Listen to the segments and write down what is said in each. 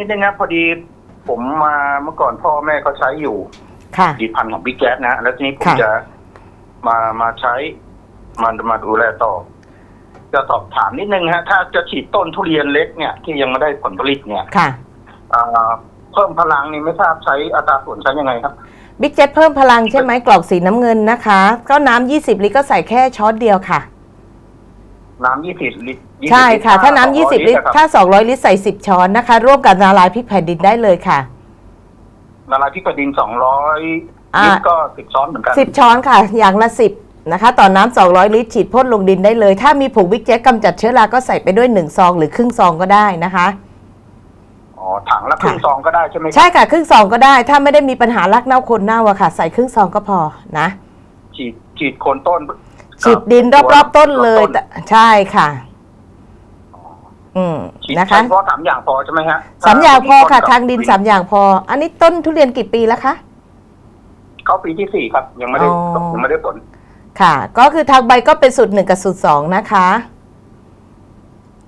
นิดนึงนะพอดีผมมาเมื่อก่อนพ่อแม่เขาใช้อยู่ค่ะ ดีพันธุ์ของบิ๊กแจ๊สนะแล้วทีนี้ผมค่ะ จะมามาใช้มามาดูแลต่อ จะสอบถามนิดนึงฮะ ถ้าจะฉีดต้นทุเรียนเล็กเนี่ย ที่ยังไม่ได้ผลผลิตเนี่ยค่ะ อ่าเพิ่มพลังนี่ไม่ทราบใช้อัตราส่วนใช้ยังไงครับ บิ๊กเจ็ตเพิ่มพลังใช่ไหมกล่องสีน้ำเงินนะคะ ก็น้ำ20 ลิตรก็ใส่แค่ช้อนเดียวค่ะ น้ำยี่สิบลิตร20ใช่ค่ะ ถ้าน้ำ200 20ลิตรอะคบถ้า200ลิตรใส่10ช้อนนะคะ ร่วมกับละลายพริกแผ่นดินได้เลยค่ะละลายพริกกระดินสองร้อยอ่าลิตรก็สิบช้อนเหมือนกัน10ช้อนค่ะ อย่างละ10นะคะต่อน้ำ200ลิตรฉีดพ่นลงดินได้เลย ถ้ามีผงบิ๊กเจ็ตกำจัดเชื้อราก็ใส่ไปด้วย1ซอง หรือครึ่งซองก็ได้นะคะอ๋อถังละครึ่งค่ะซองก็ได้ใช่ไหมครับใช่ค่ะครึ่งซองก็ได้ ถ้าไม่ได้มีปัญหารักเน่าคนเน่าอะค่ะ ใส่ครึ่งซองก็พอนะฉีดฉีดโคนต้น ฉีดดินรอบๆต้นเลยแต่ใช่ค่ะ อืมฉีดนะคะเฉพาะสามอย่างพอใช่ไหมฮะสามอย่างพอค่ะกับทางดินสามอย่างพอ อันนี้ต้นทุเรียนกี่ปีแล้วคะเข้าปีที่สี่ครับ ยังไม่ได้ยังไม่ได้ผล ค่ะ ก็คือทางใบก็เป็นสูตรหนึ่งกับสูตรสองนะคะ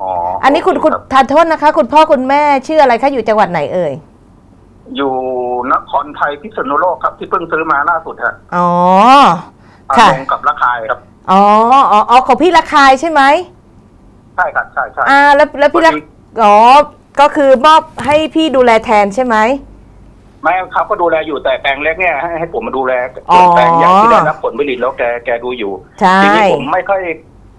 อ๋ออันนี้คุณคุณรับทานโทษนะคะ คุณพ่อคุณแม่ชื่ออะไรคะอยู่จังหวัดไหนเอ่ยอยู่นครไทยพิษณุโลกครับที่เพิ่งซื้อมาล่าสุดฮะอ๋อค่ะลงกับราคายครับ อ๋ออ๋ออ๋อของพี่ระคายใช่ไหมใช่ครับใช่ใช่อ่า แล้วแล้วพี่ระพอดีอ๋อก็คือมอบให้พี่ดูแลแทนใช่ไหมไม่เขาก็ดูแลอยู่แต่แปลงเล็กเนี่ยให้ให้ผมมาดูแลอ๋อส่วนแปลงใหญ่ที่ได้รับผลผลิตแล้วแกแกดูอยู่ใช่ ทีนี้ผมไม่ค่อย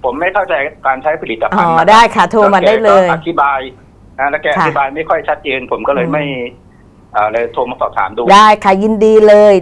ผมไม่เข้าใจการใช้ผลิตอ๋ภัณฑ์อนะครับได้ค่ะโทรมาได้เลแวยแกก็อธิบายนะแล้วแกอค่ะ ธิบายไม่ค่อยชัดเจนผมก็เลยอืมไม่อ่าเลยโทรมาสอบถามดู ได้ค่ะยินดีเลย